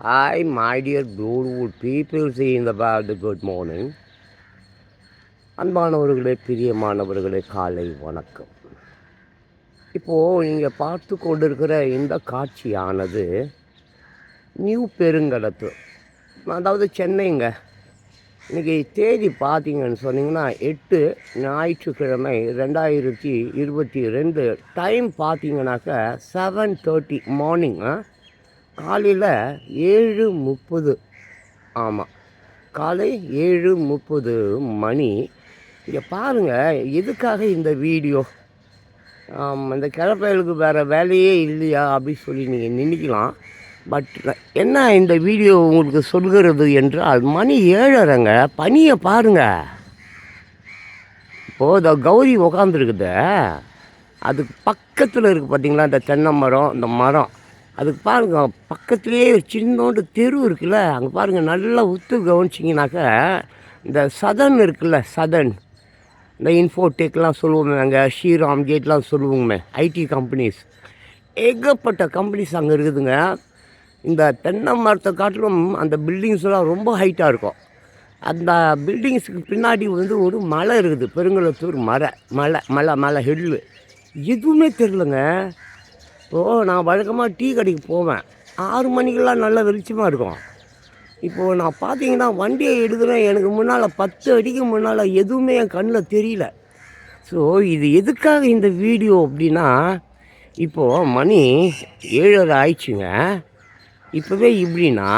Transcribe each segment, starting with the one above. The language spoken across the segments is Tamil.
Hi, my dear beautiful people. Seeing the world, good morning. அன்பானவர்களே பிரியமானவர்களே காலை வணக்கம். இப்போது நீங்கள் பார்த்து கொண்டிருக்கிற இந்த காட்சியானது நியூ பெருங்கடத்து அதாவது சென்னைங்க. இன்றைக்கி தேதி பார்த்தீங்கன்னு சொன்னீங்கன்னா எட்டு ஞாயிற்றுக்கிழமை ரெண்டாயிரத்தி இருபத்தி ரெண்டு டைம் பார்த்தீங்கன்னாக்கா செவன் தேர்ட்டி மார்னிங் காலையில் ஏழு முப்பது. ஆமாம் காலை ஏழு முப்பது மணி. இங்கே பாருங்கள் எதுக்காக இந்த வீடியோ? இந்த கிளப்பயலுக்கு வேறு வேலையே இல்லையா அப்படின்னு சொல்லி நீங்கள் நினைக்கலாம். பட் என்ன இந்த வீடியோ உங்களுக்கு சொல்கிறது என்றால் மணி ஏழரைங்க பனியை பாருங்கள் இப்போது இந்த கௌரி உக்காந்துருக்குது. அதுக்கு பக்கத்தில் இருக்குது பார்த்தீங்களா இந்த தென்னை மரம் இந்த மரம். அதுக்கு பாருங்க பக்கத்துலேயே ஒரு சின்னோண்டு தெரு இருக்குல்ல அங்கே பாருங்கள் நல்லா உத்து கவனிச்சிங்கனாக்கா இந்த சதன் இருக்குல்ல சதன். இந்த இன்ஃபோடெக்லாம் சொல்லுவோமே அங்கே ஸ்ரீராம் கேட்லாம் சொல்லுவோமே ஐடி கம்பெனிஸ். ஏகப்பட்ட கம்பெனிஸ் அங்கே இருக்குதுங்க. இந்த தென்னை மரத்தை காட்டிலும் அந்த பில்டிங்ஸ் எல்லாம் ரொம்ப ஹைட்டாக இருக்கும். அந்த பில்டிங்ஸுக்கு பின்னாடி வந்து ஒரு மலை இருக்குது பெருங்குளத்தூர் மலை மலை மலை மலை ஹெல்லு. எதுவுமே தெரிலங்க ஓ நான் வழக்கமாக டீ கடைக்கு போவேன். ஆறு மணிக்கெல்லாம் நல்லா வெளிச்சமாக இருக்கும். இப்போது நான் பார்த்தீங்கன்னா வண்டியை எடுக்கிறேன். எனக்கு முன்னால் பத்து அடிக்கு முன்னால் எதுவுமே என் கண்ணில் தெரியல. ஸோ இது எதுக்காக இந்த வீடியோ அப்படின்னா இப்போது மணி ஏழரை ஆயிடுச்சுங்க. இப்போவே இப்படின்னா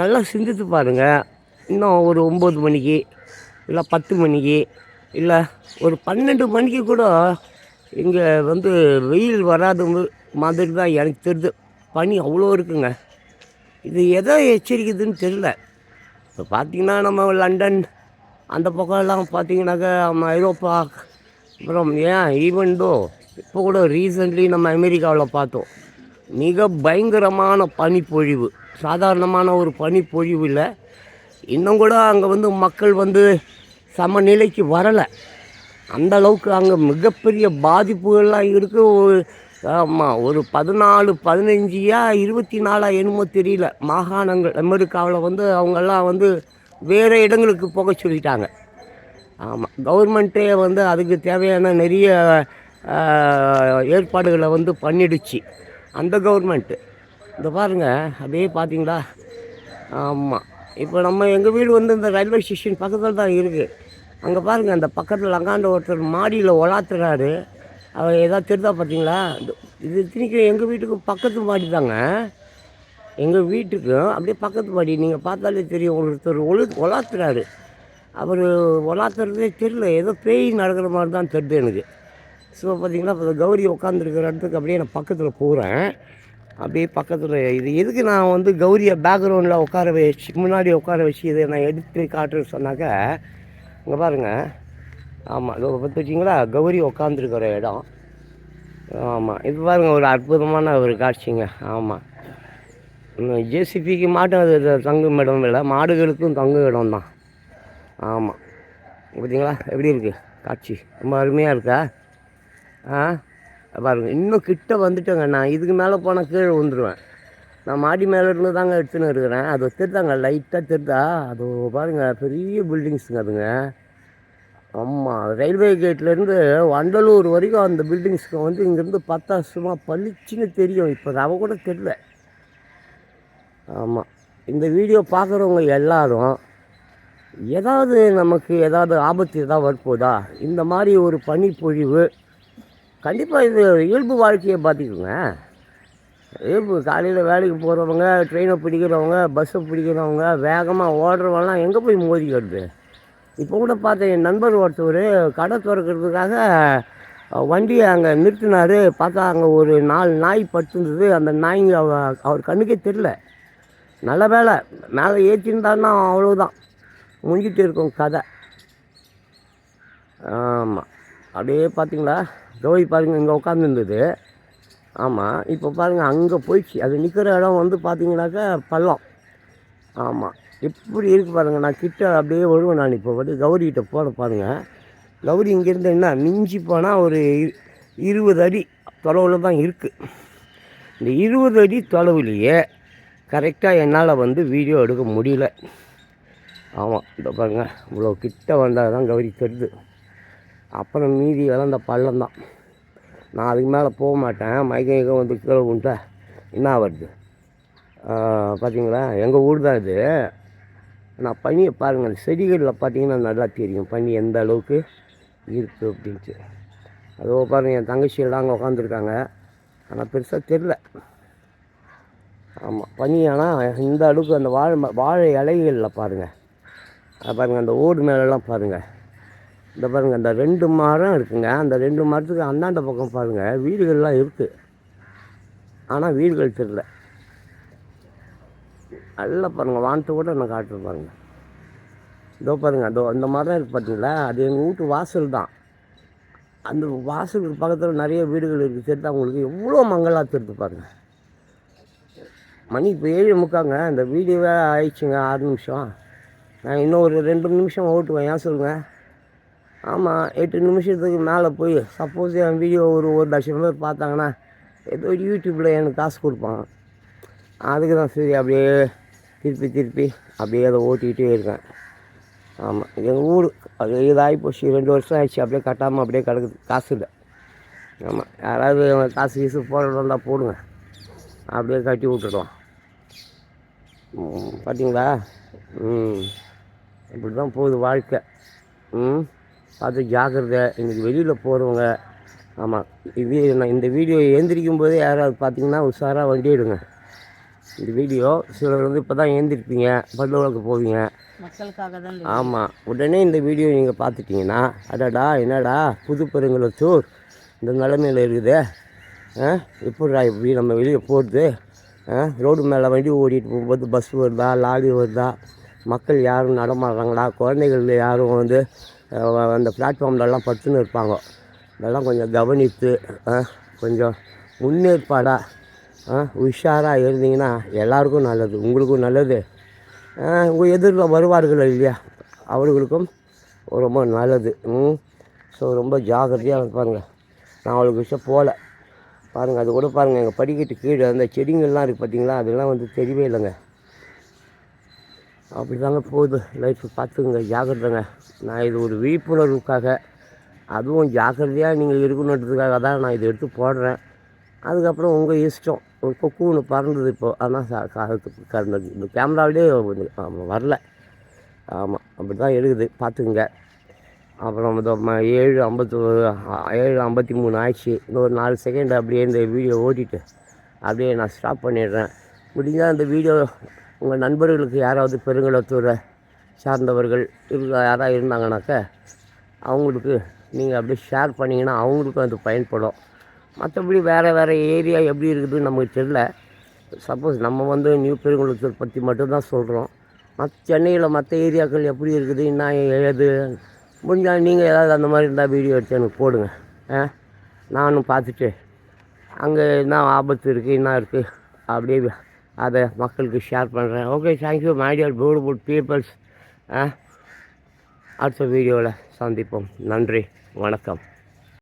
நல்லா சிந்தித்து பாருங்கள் இன்னும் ஒரு ஒம்பது மணிக்கு இல்லை பத்து மணிக்கு இல்லை ஒரு பன்னெண்டு மணிக்கு கூட இங்கே வந்து வெயில் வராத மாதிரி தான் எனக்கு தெரியுது பனி அவ்வளோ இருக்குங்க. இது எதை எச்சரிக்குதுன்னு தெரில. இப்போ பார்த்திங்கன்னா நம்ம லண்டன் அந்த பக்கம்லாம் பார்த்தீங்கன்னாக்கா நம்ம ஐரோப்பா அப்புறம் ஏன் ஈவன் தோ இப்போ கூட ரீசெண்ட்லி நம்ம அமெரிக்காவில் பார்த்தோம். மிக பயங்கரமான பனிப்பொழிவு. சாதாரணமான ஒரு பனிப்பொழிவு இல்லை. இன்னும் கூட அங்கே வந்து மக்கள் வந்து சமநிலைக்கு வரலை. அந்த அளவுக்கு அங்கே மிகப்பெரிய பாதிப்புகள்லாம் இருக்குது ஒரு ஆமாம் ஒரு பதினாலு பதினஞ்சியா இருபத்தி நாலா என்னமோ தெரியல. மாகாணங்கள் அமெரிக்காவில் வந்து அவங்கெல்லாம் வந்து வேறு இடங்களுக்கு போக சொல்லிட்டாங்க. ஆமாம் கவர்மெண்ட்டே வந்து அதுக்கு தேவையான நிறைய ஏற்பாடுகளை வந்து பண்ணிடுச்சு. அந்த கவர்மெண்ட்டு இந்த பாருங்கள் அப்படியே பார்த்தீங்களா ஆமாம் இப்போ நம்ம எங்கள் வீடு வந்து இந்த ரயில்வே ஸ்டேஷன் பக்கத்தில் தான் இருக்குது அங்கே பாருங்கள் அந்த பக்கத்தில் அங்காண்ட ஒருத்தர் மாடியில் ஒலாத்துறாரு அவர் ஏதாவது தெரிதா பார்த்தீங்களா இது- இது இத்தனைக்கும் எங்கள் வீட்டுக்கும் பக்கத்து மாடி தாங்க எங்கள் வீட்டுக்கும் அப்படியே பக்கத்து மாடி. நீங்கள் பார்த்தாலே தெரியும் ஒருத்தர் ஒழு ஒலாத்துறாரு அவர் ஒலாத்துறதே தெரியல ஏதோ பேய் நடக்கிற மாதிரி தான் தெரியுது எனக்கு. ஸோ பார்த்தீங்களா இப்போ கௌரி உட்காந்துருக்கிற இடத்துக்கு அப்படியே நான் பக்கத்தில் போகிறேன் அப்படியே பக்கத்தில் இது எதுக்கு நான் வந்து கௌரியை பேக்ரவுண்டில் உட்கார வச்சு முன்னாடி உட்கார வச்சு இதை நான் எடுத்து காட்டுறேன்னு சொன்னாக்க இங்கே பாருங்கள் ஆமாம் இதோ பார்த்து கௌரி உக்காந்துருக்கிற இடம். ஆமாம் இது பாருங்கள் ஒரு அற்புதமான ஒரு காட்சிங்க. ஆமாம் ஜேசிபிக்கு மாட்டும் அது தங்கும் இடம் இல்லை. மாடுகளுக்கும் தங்கும் இடம் தான். ஆமாம் பார்த்தீங்களா எப்படி இருக்குது காட்சி. ரொம்ப அருமையாக இருக்கா? ஆ? பாருங்க இன்னும் கிட்ட வந்துட்டேங்க. நான் இதுக்கு மேலே போனால் கீழே விழுந்துருவேன். நான் மாடி மேலே இருந்து தாங்க எடுத்துன்னு இருக்கிறேன். அது திருத்தாங்க லைட்டாக திருத்தா அது பாருங்கள் பெரிய பில்டிங்ஸுங்க அதுங்க. ஆமாம் ரயில்வே கேட்லேருந்து வண்டலூர் வரைக்கும் அந்த பில்டிங்ஸ்க்கு வந்து இங்கேருந்து பார்த்தா சும்மா பளிச்சுன்னு தெரியும். இப்போ அவ கூட தெரியல. ஆமாம் இந்த வீடியோ பார்க்குறவங்க எல்லாரும் ஏதாவது நமக்கு ஏதாவது ஆபத்து ஏதாவது வரப்போதா? இந்த மாதிரி ஒரு பனிப்பொழிவு கண்டிப்பாக இது இயல்பு வாழ்க்கையை பார்த்துக்குங்க இப்போ காலையில் வேலைக்கு போகிறவங்க ட்ரெயினை பிடிக்கிறவங்க பஸ்ஸை பிடிக்கிறவங்க வேகமாக ஓடுறவங்களாம் எங்கே போய் மோதிக்கிறது இப்போ கூட பார்த்தேன் என் நண்பர் ஒருத்தவர் கடை திறக்கிறதுக்காக வண்டியை அங்கே நிறுத்தினார். பார்த்தா அங்கே ஒரு நாலு நாய் படுத்துருந்தது. அந்த நாய்ங்க அவர் கண்ணுக்கே தெரில நல்ல வேலை. மேலே ஏற்றிருந்தாருன்னா அவ்வளோதான் முடிஞ்சிட்டு இருக்கும் கதை. ஆமாம் அப்படியே பார்த்தீங்களா? ஜோதி பாருங்க இங்கே உட்காந்துருந்தது ஆமாம் இப்போ பாருங்கள் அங்கே போயிடுச்சு. அது நிற்கிற இடம் வந்து பார்த்தீங்கன்னாக்கா பள்ளம். ஆமாம் எப்படி இருக்கு பாருங்கள் நான் கிட்ட அப்படியே வருவேன் நான் இப்போ வந்து கௌரிகிட்ட போகிற பாருங்கள் கௌரி இங்கேருந்து என்ன மிஞ்சி போனால் ஒரு இருபது அடி தொலைவில் தான் இருக்குது இந்த இருபது அடி தொலைவுலையே கரெக்டாக என்னால் வந்து வீடியோ எடுக்க முடியல. ஆமாம் இந்த பாருங்கள் இவ்வளோ கிட்ட வந்தால் தான் கௌரி தெரியுது. அப்புறம் மீதி எல்லாம் இந்த பள்ளம் தான். நான் அதுக்கு மேலே போக மாட்டேன். மயக்கம் எங்கே வந்து கீழே விட்டா என்ன வருது பார்த்தீங்களா எங்கள் ஊர் தான் இது. நான் பனியை பாருங்கள் செடிகளில் பார்த்தீங்கன்னா நல்லா தெரியும். பனி எந்த அளவுக்கு இருக்குது அப்படின்ட்டு. அதோ பாருங்கள் என் தங்கச்சி எல்லாம் அங்கே உட்காந்துருக்காங்க ஆனால் பெருசாக தெரில ஆமாம் பனி ஆனால் இந்த அளவுக்கு அந்த வாழை ம- வாழை இலைகளில் பாருங்கள் பாருங்கள் அந்த ஓடு மேலெல்லாம் பாருங்கள் இந்த பாருங்கள் அந்த ரெண்டு மரம் இருக்குங்க. அந்த ரெண்டு மரத்துக்கு அந்தாண்ட பக்கம் பாருங்கள் வீடுகள்லாம் இருக்குது ஆனால் வீடுகள் தெரில நல்லா பாருங்கள் வானத்தை கூட நான் காட்டுறேன் பாருங்கள் இதோ பாருங்கள் அதோ அந்த மரம் இருக்குது பார்த்தீங்களா அது எங்கள் வீட்டு வாசல் தான். அந்த வாசலுக்கு பக்கத்தில் நிறைய வீடுகள் இருக்குது தெரிஞ்சு அவங்களுக்கு எவ்வளோ மங்களாக தெரிஞ்சு பாருங்கள் மணி இப்போ ஏழு முக்காங்க. அந்த வீடியோவே ஆயிடுச்சுங்க ஆறு நிமிஷம். நான் இன்னும் ஒரு ரெண்டு நிமிஷம் ஓட்டுவேன். ஏன் சொல்லுங்கள் ஆமாம் எட்டு நிமிஷத்துக்கு மேலே போய் சப்போஸ் என் வீடியோ ஒரு ஒரு லட்சம் பேர் பார்த்தாங்கன்னா ஏதோ யூடியூப்பில் எனக்கு காசு கொடுப்பான் அதுக்கு தான் சரி அப்படியே திருப்பி திருப்பி அப்படியே அதை ஓட்டிக்கிட்டே இருக்கேன். ஆமாம் எங்கள் ஊர் அது இதாகி போச்சு ரெண்டு வருஷம் ஆயிடுச்சு அப்படியே கட்டாமல் அப்படியே கிடக்குது காசு இல்லை. ஆமாம் யாராவது காசு கீசு போடுறதா போடுங்க. அப்படியே கட்டி விட்டுடலாம். ம், பார்த்தீங்களா ம் இப்படி தான் போகுது வாழ்க்கை. ம்? பார்த்து ஜாக்கிரதை. இன்றைக்கி வெளியில் போகிறவங்க ஆமாம் இது நான் இந்த வீடியோ எழுந்திரிக்கும் போதே யாராவது பார்த்தீங்கன்னா உஷாராக வண்டி எடுங்க இந்த வீடியோ சிலர் வந்து இப்போ தான் எழுந்திருப்பீங்க பல்லு வளர்க்க போவீங்க. மக்களுக்காக தான் ஆமாம் உடனே இந்த வீடியோ நீங்கள் பார்த்துட்டீங்கன்னா அடடா என்னடா புது பெருங்குளத்தூர் இந்த நிலமையில் இருக்குது. ஆ எப்படிடா இப்படி நம்ம வெளியே போகிறது ரோடு மேலே வண்டி ஓடிட்டு போகும்போது பஸ் வருதா லாரி வருதா? மக்கள் யாரும் நடமாடுறாங்களா? குழந்தைகள் யாரும் வந்து அந்த பிளாட்ஃபார்ம்லலாம் படுத்துன்னு இருப்பாங்க. இதெல்லாம் கொஞ்சம் கவனித்து ஆ, கொஞ்சம் முன்னேற்பாடாக ஆ உஷாராக இருந்தீங்கன்னா எல்லாருக்கும் நல்லது உங்களுக்கும் நல்லது. உங்கள் எதிரில் வருவார்கள் இல்லையா? அவர்களுக்கும் ரொம்ப நல்லது. ம். ஸோ ரொம்ப ஜாக்கிரதையாக இருப்பாங்க நான் அவளுக்கு விஷயம் போகல. பாருங்கள் அது கூட பாருங்கள் எங்கள் படிக்கட்டு கீழே அந்த செடிங்கள்லாம் இருக்குது பார்த்தீங்களா அதெல்லாம் வந்து தெரியவே இல்லைங்க. அப்படி தாங்க போகுது லைஃப்பை பார்த்துக்குங்க. ஜாக்கிரதைங்க. நான் இது ஒரு விழிப்புணர்வுக்காக அதுவும் ஜாக்கிரதையாக நீங்கள் இருக்கணுன்றதுக்காக தான் நான் இதை எடுத்து போடுறேன். அதுக்கப்புறம் உங்கள் இஷ்டம். ஒரு கொக்கு ஒன்று பறந்தது இப்போது ஆனால் இந்த கேமராவிலே வந்து ஆமாம் வரல. ஆமாம் அப்படி தான் எழுகுது பார்த்துக்குங்க. அப்புறம் இந்த ம- ஏழு ஐம்பத்து ஏழு ஐம்பத்தி மூணு ஆயிடுச்சு இன்னொரு நாலு செகண்ட் அப்படியே இந்த வீடியோ ஓட்டிட்டு அப்படியே நான் ஸ்டாப் பண்ணிடுறேன். முடிஞ்சால் இந்த வீடியோ உங்கள் நண்பர்களுக்கு யாராவது பெருங்குளத்தூரை சார்ந்தவர்கள் இருக்க யாராவது இருந்தாங்கனாக்க அவங்களுக்கு நீங்கள் அப்படியே ஷேர் பண்ணிங்கன்னா அவங்களுக்கும் அது பயன்படும். மற்றபடி வேறு வேறு ஏரியா எப்படி இருக்குதுன்னு நமக்கு தெரில சப்போஸ் நம்ம வந்து நியூ பெருங்குளத்தூர் பற்றி மட்டும்தான் சொல்கிறோம் மற்ற சென்னையில் மற்ற ஏரியாக்கள் எப்படி இருக்குது என்ன ஏது? முடிஞ்சால் நீங்கள் ஏதாவது அந்த மாதிரி இருந்தால் வீடியோ எடுத்து எனக்கு போடுங்க. ஆ? நானும் பார்த்துட்டு அங்கே என்ன ஆபத்து இருக்குது என்ன இருக்குது அப்படியே அதை மக்களுக்கு ஷேர் பண்ணுறேன் okay thank you my dear beautiful peoples ஆ அடுத்த வீடியோவில் சந்திப்போம். நன்றி வணக்கம்.